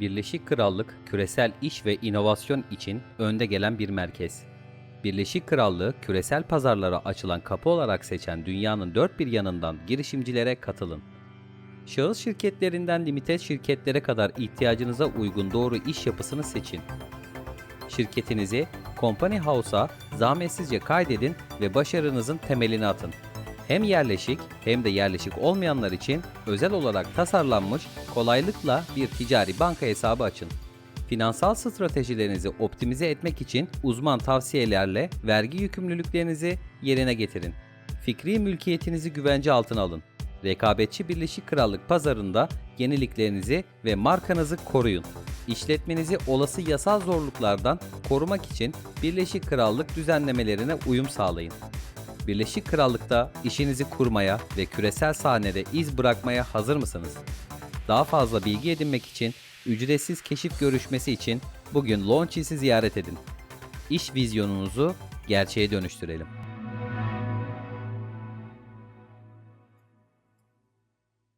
Birleşik Krallık küresel iş ve inovasyon için önde gelen bir merkez. Birleşik Krallığı küresel pazarlara açılan kapı olarak seçen dünyanın dört bir yanından girişimcilere katılın. Şahıs şirketlerinden limited şirketlere kadar ihtiyacınıza uygun doğru iş yapısını seçin. Şirketinizi Company House'a zahmetsizce kaydedin ve başarınızın temelini atın. Hem yerleşik hem de yerleşik olmayanlar için özel olarak tasarlanmış kolaylıkla bir ticari banka hesabı açın. Finansal stratejilerinizi optimize etmek için uzman tavsiyelerle vergi yükümlülüklerinizi yerine getirin. Fikri mülkiyetinizi güvence altına alın. Rekabetçi Birleşik Krallık pazarında yeniliklerinizi ve markanızı koruyun. İşletmenizi olası yasal zorluklardan korumak için Birleşik Krallık düzenlemelerine uyum sağlayın. Birleşik Krallık'ta işinizi kurmaya ve küresel sahnede iz bırakmaya hazır mısınız? Daha fazla bilgi edinmek için ücretsiz keşif görüşmesi için bugün Launchies'i ziyaret edin. İş vizyonunuzu gerçeğe dönüştürelim.